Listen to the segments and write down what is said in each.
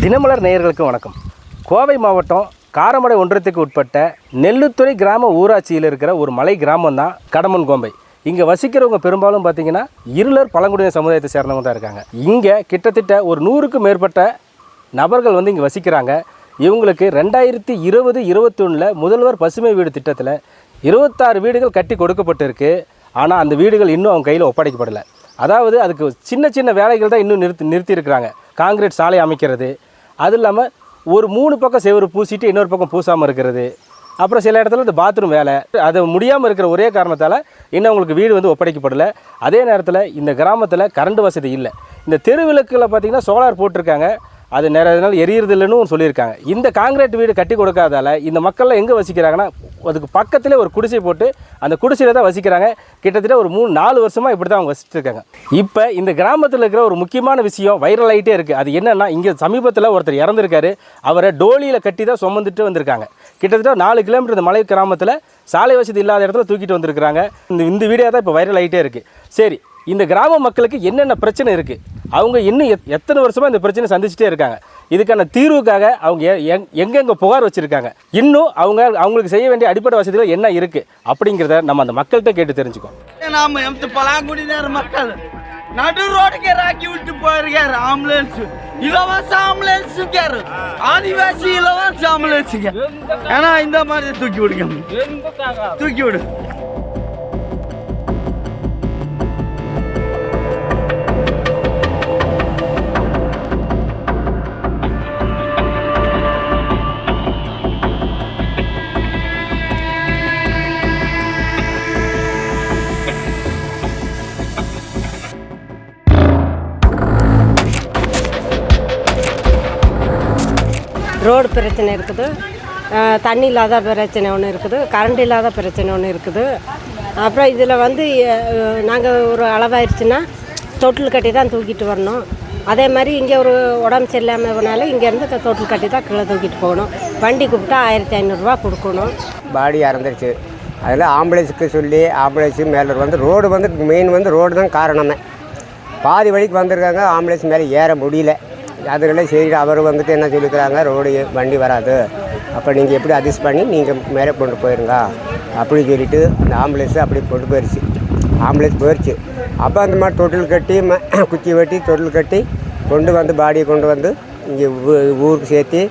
தினமலர் நேயர்களுக்கு வணக்கம். கோவை மாவட்டம் காரமடை ஒன்றியத்துக்கு உட்பட்ட நெல்லுத்துறை கிராம ஊராட்சியில் இருக்கிற ஒரு மலை கிராமம் தான் கடமன் கோம்பை. இங்கே வசிக்கிறவங்க பெரும்பாலும் பார்த்தீங்கன்னா இருளர் பழங்குடியின சமுதாயத்தை சேர்ந்தவங்க தான் இருக்காங்க. இங்கே கிட்டத்தட்ட ஒரு நூறுக்கும் மேற்பட்ட நபர்கள் வந்து இங்கே வசிக்கிறாங்க. இவங்களுக்கு ரெண்டாயிரத்தி இருபது இருபத்தொன்னில் முதல்வர் பசுமை வீடு திட்டத்தில் இருபத்தாறு வீடுகள் கட்டி கொடுக்கப்பட்டிருக்கு. ஆனால் அந்த வீடுகள் இன்னும் அவங்க கையில் ஒப்படைக்கப்படலை. அதாவது அதுக்கு சின்ன சின்ன வேலைகள் தான் இன்னும் நிறுத்தி நிறுத்தியிருக்கிறாங்க காங்கிரீட் சாலை அமைக்கிறது. அது இல்லாமல் ஒரு மூணு பக்கம் செவரு பூசிட்டு இன்னொரு பக்கம் பூசாமல் இருக்கிறது. அப்புறம் சில இடத்துல இந்த பாத்ரூம் வேலை. அது முடியாமல் இருக்கிற ஒரே காரணத்தால் இன்னும் அவங்களுக்கு வீடு வந்து ஒப்படைக்கப்படலை. அதே நேரத்தில் இந்த கிராமத்தில் கரண்ட் வசதி இல்லை. இந்த தெருவிளக்கில் பார்த்திங்கன்னா சோலார் போட்டிருக்காங்க. அது நிறைய எரியறது இல்லைன்னு சொல்லியிருக்காங்க. இந்த காங்கிரீட் வீடு கட்டி கொடுக்காதால இந்த மக்கள்லாம் எங்கே வசிக்கிறாங்கன்னா அதுக்கு பக்கத்தில் ஒரு குடிசை போட்டு அந்த குடிசையில் தான் வசிக்கிறாங்க. கிட்டத்தட்ட ஒரு மூணு நாலு வருஷமாக இப்படி தான் அவங்க வசிச்சிருக்காங்க இப்போ இந்த கிராமத்தில் இருக்கிற ஒரு முக்கியமான விஷயம் வைரல் ஆகிட்டே இருக்குது அது என்னென்னா இங்கே சமீபத்தில் ஒருத்தர் இறந்துருக்காரு. அவரை டோலியில் கட்டி தான் சுமந்துட்டு வந்திருக்காங்க. கிட்டத்தட்ட நாலு கிலோமீட்டர் இந்த மலை கிராமத்தில் சாலை வசதி இல்லாத இடத்துல தூக்கிட்டு வந்திருக்கிறாங்க. இந்த இந்த வீடியோ தான் இப்போ வைரல் ஆகிட்டே இருக்குது சரி இந்த கிராம மக்களுக்கு என்னென்ன பிரச்சனை இருக்குது அவங்க இன்னும் எத் எத்தனை வருஷமாக இந்த பிரச்சனை சந்திச்சுட்டே இருக்காங்க. இதுக்கான தீர்வுக்காக அவங்க எ- எங் எங்கெங்கே புகார் வச்சுருக்காங்க. இன்னும் அவங்க அவங்களுக்கு செய்ய வேண்டிய அடிப்படை வசதிகள் என்ன இருக்குது அப்படிங்கிறத நம்ம அந்த மக்கள்கிட்ட கேட்டு தெரிஞ்சுக்கோம் நாம எந்த பலாங்குடியினர் மக்கள். நடு ரோடுக்கு ராக்கி விட்டு போயிருக்காரு ஆம்புலன்ஸ் இலவச ஆம்புலன்ஸ் இருக்காரு ஆதிவாசி இலவச ஆம்புலன்ஸ் ஏன்னா இந்த மாதிரி தூக்கி விடுங்க. தூக்கி விடு. ரோடு பிரச்சனை இருக்குது. தண்ணி இல்லாத பிரச்சனை ஒன்று இருக்குது. கரண்ட் இல்லாத பிரச்சனை ஒன்று இருக்குது. அப்புறம் இதில் வந்து நாங்கள் ஒரு அளவாயிருச்சுன்னா தொட்டில் கட்டி தான் தூக்கிட்டு வரணும். அதே மாதிரி இங்கே ஒரு உடம்பு சரியில்லாமல் இங்கேருந்து தொட்டில் கட்டி தான் கீழே தூக்கிட்டு போகணும். வண்டி கூப்பிட்டா ஆயிரத்தி ஐநூறுரூவா கொடுக்கணும். பாடி இறந்துருச்சு. அதில் ஆம்புலன்ஸுக்கு சொல்லி ஆம்புலன்ஸு மேலே வந்து ரோடு வந்து மெயின் வந்து ரோடு தான் காரணமே. பாதி வழிக்கு வந்திருக்காங்க ஆம்புலன்ஸ் மேலே ஏற முடியல. அதுகளே சரி அவர் வந்துட்டு என்ன சொல்லிக்கிறாங்க? ரோடு வண்டி வராது. அப்போ நீங்கள் எப்படி அட்ஜஸ்ட் பண்ணி நீங்கள் மேலே கொண்டு போயிருங்க. அப்படின்னு சொல்லிட்டு அந்த ஆம்புலன்ஸு அப்படி கொண்டு போயிடுச்சு ஆம்புலன்ஸ் போயிடுச்சு அப்போ அந்த மாதிரி தொட்டில் கட்டி குச்சி வெட்டி தொட்டில் கட்டி கொண்டு வந்து பாடியை கொண்டு வந்து இங்கே ஊருக்கு சேர்த்து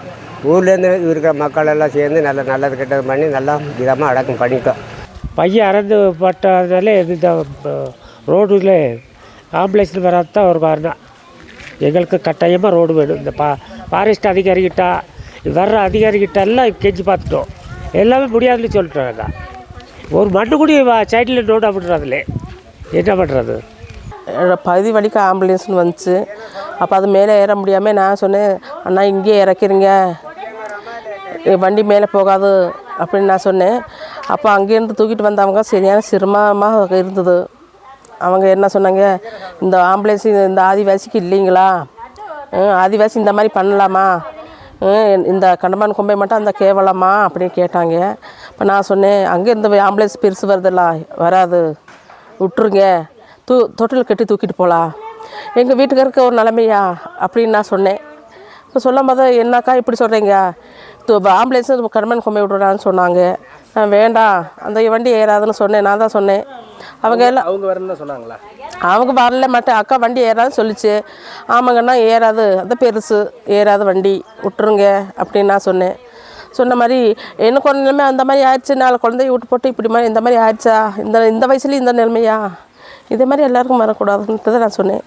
ஊர்லேருந்து இருக்கிற மக்கள் எல்லாம் சேர்ந்து நல்ல நல்லது கெட்டது பண்ணி நல்லா விதமாக அடக்கம் பண்ணிட்டோம். பையன் இறந்து பட்டதாலே இந்த ரோடுல ஆம்புலன்ஸில் வராது தான் ஒரு காரணம். எங்களுக்கு கட்டாயமாக ரோடு வேணும். இந்த பா ஃபாரஸ்ட் அதிகாரிகிட்ட வர்ற அதிகாரிகிட்ட எல்லாம் கெஞ்சி பார்த்துட்டோம். எல்லாமே முடியாதுன்னு சொல்லிட்டாங்க ஒரு மண்ணு கூட சைடில் நோட் அப்படின்றதுல என்ன பண்ணுறது பகுதி வழிக்கு ஆம்புலன்ஸ்னு வந்துச்சு. அப்போ அது மேலே ஏற முடியாமல் நான் சொன்னேன் அண்ணா இங்கேயே இறக்கிறீங்க வண்டி மேலே போகாது அப்படின்னு நான் சொன்னேன். அப்போ அங்கேருந்து தூக்கிட்டு வந்தவங்க சரியான சிரமமாக இருந்தது. அவங்க என்ன சொன்னாங்க? இந்த ஆம்புலன்ஸ் இந்த ஆதிவாசிக்கு இல்லைங்களா? ஆதிவாசி இந்த மாதிரி பண்ணலாமா? இந்த கண்டமான் கொம்பை மட்டும் அந்த கேவலமா? அப்படின்னு கேட்டாங்க. இப்போ நான் சொன்னேன் அங்கே இந்த ஆம்புலன்ஸ் பெருசு வருதுல்ல வராது. விட்டுருங்க. தூ தொட்டில் கட்டி தூக்கிட்டு போகலாம் எங்கள் வீட்டுக்காருக்கு ஒரு நிலமையா? அப்படின்னு நான் சொன்னேன். இப்போ சொல்லும் போது என்னக்கா இப்படி சொல்கிறீங்க ஆம்புலன்ஸு கடமன் கொம்பை விட்றான்னு சொன்னாங்க. நான் வேண்டாம். அந்த வண்டி ஏறாதுன்னு சொன்னேன். நான் தான் சொன்னேன். அவங்க எல்லாம் அவங்க வரணும்னு சொன்னாங்களா? அவங்க வரல மாட்டேன் அக்கா வண்டி ஏறாதுன்னு சொல்லிச்சு. ஆமாங்கண்ணா ஏறாது. அந்த பெருசு. ஏறாது வண்டி. விட்டுருங்க அப்படின்னு நான் சொன்னேன். சொன்ன மாதிரி எனக்கு ஒரு நிலைமை அந்த மாதிரி ஆயிடுச்சு. நாலு குழந்தைய விட்டு போட்டு இப்படி மாதிரி இந்த மாதிரி ஆயிடுச்சா? இந்த இந்த வயசுலேயும் இந்த நிலைமையா? இதே மாதிரி எல்லாருக்கும் வரக்கூடாதுன்ட்டு தான் நான் சொன்னேன்.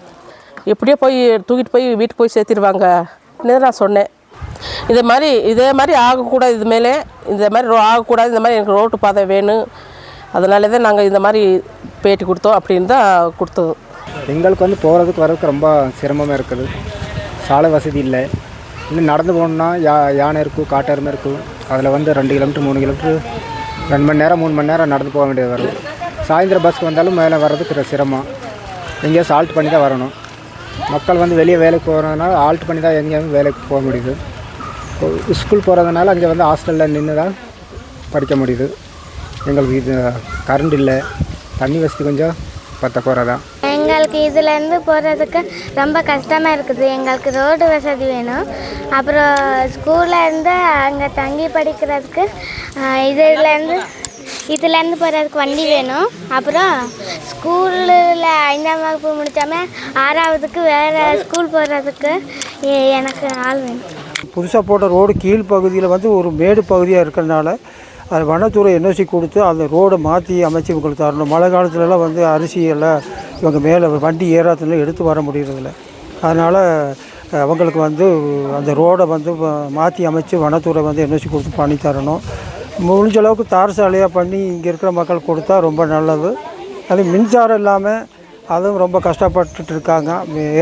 எப்படியோ போய் தூக்கிட்டு போய் வீட்டுக்கு போய் சேர்த்திடுவாங்க நான் சொன்னேன். இதே மாதிரி இதே மாதிரி ஆகக்கூடாது. இது மேலே இந்த மாதிரி ரோ- ஆகக்கூடாது. இந்த மாதிரி எனக்கு ரோட்டு பாதை வேணும். அதனால தான் நாங்கள் இந்த மாதிரி பேட்டி கொடுத்தோம் அப்படின்னு தான் கொடுத்தது. எங்களுக்கு வந்து போகிறதுக்கு வரதுக்கு ரொம்ப சிரமமாக இருக்குது. சாலை வசதி இல்லை. இன்னும் நடந்து போகணுன்னா யா யானை இருக்கும் காட்டெருமை இருக்கும். அதில் வந்து ரெண்டு கிலோமீட்டர் மூணு கிலோமீட்டர் ரெண்டு மணி நேரம் மூணு மணி நேரம் நடந்து போக வேண்டியது வரும். சாயந்தரம் பஸ்க்கு வந்தாலும் மேலே வர்றதுக்கு சிரமம். எங்கேயாவது ஆல்ட் பண்ணி தான் வரணும். மக்கள் வந்து வெளியே வேலைக்கு போகிறதுனால ஆல்ட் பண்ணி தான் எங்கேயாவது வேலைக்கு போக முடியுது. ஸ்கூல் போகிறதுனால அங்கே வந்து ஹாஸ்டலில் நின்று தான் படிக்க முடியுது. எங்களுக்கு இது கரண்ட் இல்லை. தண்ணி வசதி கொஞ்சம் பற்றாக்குறை தான் எங்கள் எங்களுக்கு இதுலேருந்து போகிறதுக்கு ரொம்ப கஷ்டமாக இருக்குது. எங்களுக்கு ரோடு வசதி வேணும். அப்புறம் ஸ்கூல்ல இருந்து அங்கே தங்கி படிக்கிறதுக்கு இதுலேருந்து இதுலேருந்து போகிறதுக்கு வண்டி வேணும். அப்புறம் ஸ்கூலில் ஐந்தாம் வகுப்பு முடித்தாம ஆறாவதுக்கு வேறு ஸ்கூல் போகிறதுக்கு எனக்கு ஆள் வேணும். புதுசாக போட்ட ரோடு கீழ் பகுதியில் வந்து ஒரு மேடு பகுதியாக இருக்கிறனால அது வனத்துறை என்ஓசி கொடுத்து அந்த ரோடை மாற்றி அமைச்சு இவங்களுக்கு தரணும். மழை காலத்துலலாம் வந்து அரிசியெல்லாம் இவங்க மேலே வண்டி ஏறாத்துல எடுத்து வர முடியறதில்ல. அதனால் அவங்களுக்கு வந்து அந்த ரோடை வந்து மாற்றி அமைச்சு வனத்துறை வந்து என்ஓசி கொடுத்து பண்ணி தரணும். முடிஞ்ச அளவுக்கு தார் சாலையாக பண்ணி இங்கே இருக்கிற மக்கள் கொடுத்தா ரொம்ப நல்லது. அது மின்சாரம் இல்லாமல் அதுவும் ரொம்ப கஷ்டப்பட்டுட்டு இருக்காங்க.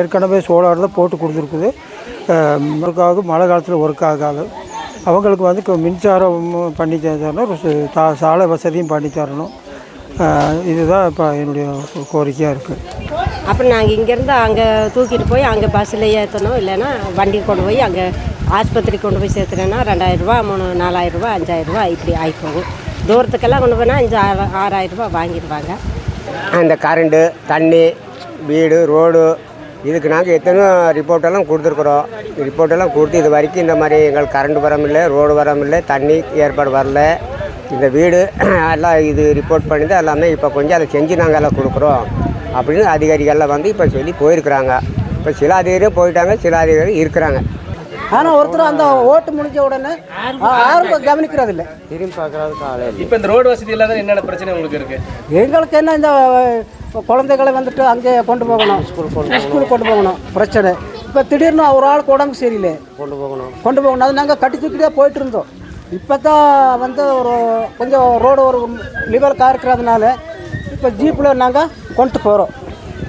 ஏற்கனவே சோலார் தான் போட்டு கொடுத்துருக்குது. ஒர்க் ஆகும் மழை காலத்தில் ஒர்க் ஆகாது. அவங்களுக்கு வந்து மின்சாரம் பண்ணி தரணும். சாலை வசதியும் பண்ணி தரணும். இதுதான் இப்போ என்னுடைய கோரிக்கையாக இருக்குது அப்புறம் நாங்கள் இங்கேருந்து அங்கே தூக்கிட்டு போய் அங்கே பஸ்ஸில் ஏற்றணும் இல்லைன்னா வண்டி கொண்டு போய் அங்கே ஆஸ்பத்திரி கொண்டு போய் சேர்த்துனேன்னா ரெண்டாயிரரூபா மூணு நாலாயிரரூபா அஞ்சாயிரரூபா இப்படி ஆகி போகும் தூரத்துக்கெல்லாம் கொண்டு போனால் அஞ்சு ஆறு ஆறாயிரரூபா வாங்கிடுவாங்க. அந்த கரண்டு தண்ணி வீடு ரோடு இதுக்கு நாங்கள் எத்தனையோ ரிப்போர்ட்டெல்லாம் கொடுத்துருக்குறோம். ரிப்போர்ட்டெல்லாம் கொடுத்து இது வரைக்கும் இந்த மாதிரி எங்களுக்கு கரண்ட் வரமில்லை ரோடு வரமில்லை தண்ணி ஏற்பாடு வரல. இந்த வீடு எல்லாம் இது ரிப்போர்ட் பண்ணி தான் எல்லாமே இப்போ கொஞ்சம் அதை செஞ்சு நாங்கள் எல்லாம் கொடுக்குறோம். அப்படின்னு அதிகாரிகள்லாம் வந்து இப்போ சொல்லி போயிருக்கிறாங்க. இப்போ சில அதிகாரியும் போயிட்டாங்க சில அதிகாரி இருக்கிறாங்க. ஆனால் ஒருத்தர் அந்த ஓட்டு முடிஞ்ச உடனே யாரும் கவனிக்கிறது இல்லை திரும்பி பார்க்குறதுக்கு ஆளே இல்லை. இப்போ இந்த ரோடு வசதி இல்லாத என்னென்ன பிரச்சனை உங்களுக்கு இருக்குது எங்களுக்கு என்ன இந்த அஹ், குழந்தைகளை வந்துட்டு அங்கே கொண்டு போகணும். ஸ்கூலுக்கு கொண்டு போகணும். பிரச்சனை. இப்போ திடீர்னு ஒரு ஆளுக்கு உடம்பு சரியில்லை. கொண்டு போகணும். கொண்டு போகணும். அது நாங்கள் கட்டி தூக்கிட்டே போயிட்டு இருந்தோம். இப்போ தான் வந்து ஒரு கொஞ்சம் ரோடு ஒரு லிவல் இருக்கிறதுனால இப்போ ஜீப்பில் நாங்கள் கொண்டு போகிறோம்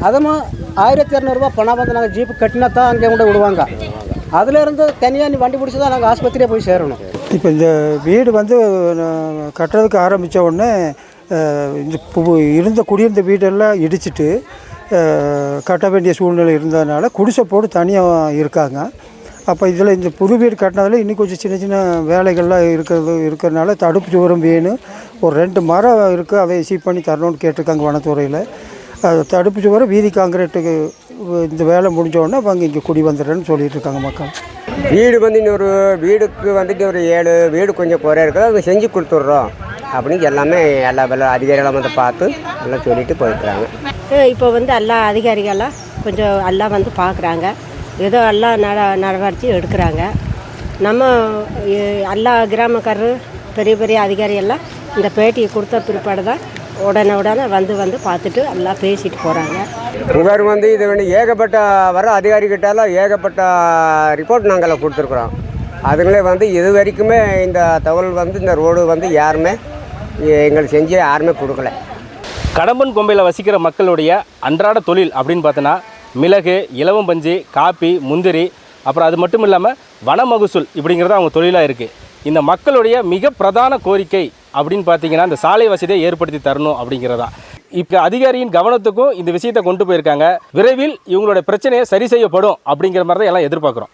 அதுவும் ஆயிரத்தி இரநூறுபா பணம் வந்து நாங்கள் ஜீப்பு கட்டினா தான் அங்கே கொண்டு விடுவாங்க. அதுலேருந்து தனியாக நீ வண்டி பிடிச்சி தான் நாங்கள் ஆஸ்பத்திரியே போய் சேரணும். இப்போ இந்த வீடு வந்து கட்டுறதுக்கு ஆரம்பித்த உடனே இருந்த குடியிருந்த வீடெல்லாம் இடிச்சிட்டு கட்ட வேண்டிய சூழ்நிலை இருந்ததுனால குடிசை போட்டு தனியாக இருக்காங்க. அப்போ இதில் இந்த புது வீடு கட்டினதில் இன்னும் கொஞ்சம் சின்ன சின்ன வேலைகள்லாம் இருக்கிறது இருக்கிறதுனால தடுப்பு சுவரம் வேணும் ஒரு ரெண்டு மரம் இருக்குது அதை சீப் பண்ணி தரணும்னு கேட்டிருக்காங்க வனத்துறையில். அது தடுப்பு சுவரம் வீதி காங்கிரீட்டுக்கு இந்த வேலை முடிஞ்சோடனே அவங்க இங்கே குடி வந்துடுறேன்னு சொல்லிட்டு இருக்காங்க மக்கள். வீடு வந்து இன்னொரு வீடுக்கு வந்துட்டு ஒரு ஏழு வீடு கொஞ்சம் குறையா இருக்குது. அதை செஞ்சு கொடுத்துட்றோம். அப்படின்னு எல்லாமே எல்லா எல்லா அதிகாரிகளும் வந்து பார்த்து எல்லாம் சொல்லிட்டு போயிருக்கிறாங்க இப்போ வந்து எல்லா அதிகாரிகளாம் கொஞ்சம் எல்லாம் வந்து பார்க்குறாங்க. ஏதோ எல்லாம் நட நடவடிக்கை எடுக்கிறாங்க. நம்ம எல்லா கிராமக்காரரு பெரிய பெரிய அதிகாரி எல்லாம் இந்த பேட்டியை கொடுத்த பிற்பாடு தான் உடனே உடனே வந்து வந்து பார்த்துட்டு எல்லாம் பேசிட்டு போகிறாங்க புகார் வந்து இது வந்து ஏகப்பட்ட வர அதிகாரிகிட்டலாம் ஏகப்பட்ட ரிப்போர்ட் நாங்கள் கொடுத்துருக்குறோம். அதுங்களே வந்து இது வரைக்குமே இந்த தகவல் வந்து இந்த ரோடு வந்து யாருமே எங்களுக்கு செஞ்சு யாருமே கொடுக்கல. கடம்பன் கொம்பையில் வசிக்கிற மக்களுடைய அன்றாட தொழில் அப்படின்னு பார்த்தோன்னா மிளகு இலவம்பஞ்சு காப்பி முந்திரி அப்புறம் அது மட்டும் இல்லாமல் வன மகசூல் இப்படிங்கிறது அவங்க தொழிலாக இருக்குது இந்த மக்களுடைய மிக பிரதான கோரிக்கை அப்படின்னு பார்த்தீங்கன்னா இந்த சாலை வசதியை ஏற்படுத்தி தரணும் அப்படிங்கிறதா. இப்போ அதிகாரியின் கவனத்துக்கும் இந்த விஷயத்தை கொண்டு போயிருக்காங்க. விரைவில் இவங்களுடைய பிரச்சனையை சரி செய்யப்படும் அப்படிங்கிற மாதிரி தான் எல்லாம் எதிர்பார்க்குறோம்.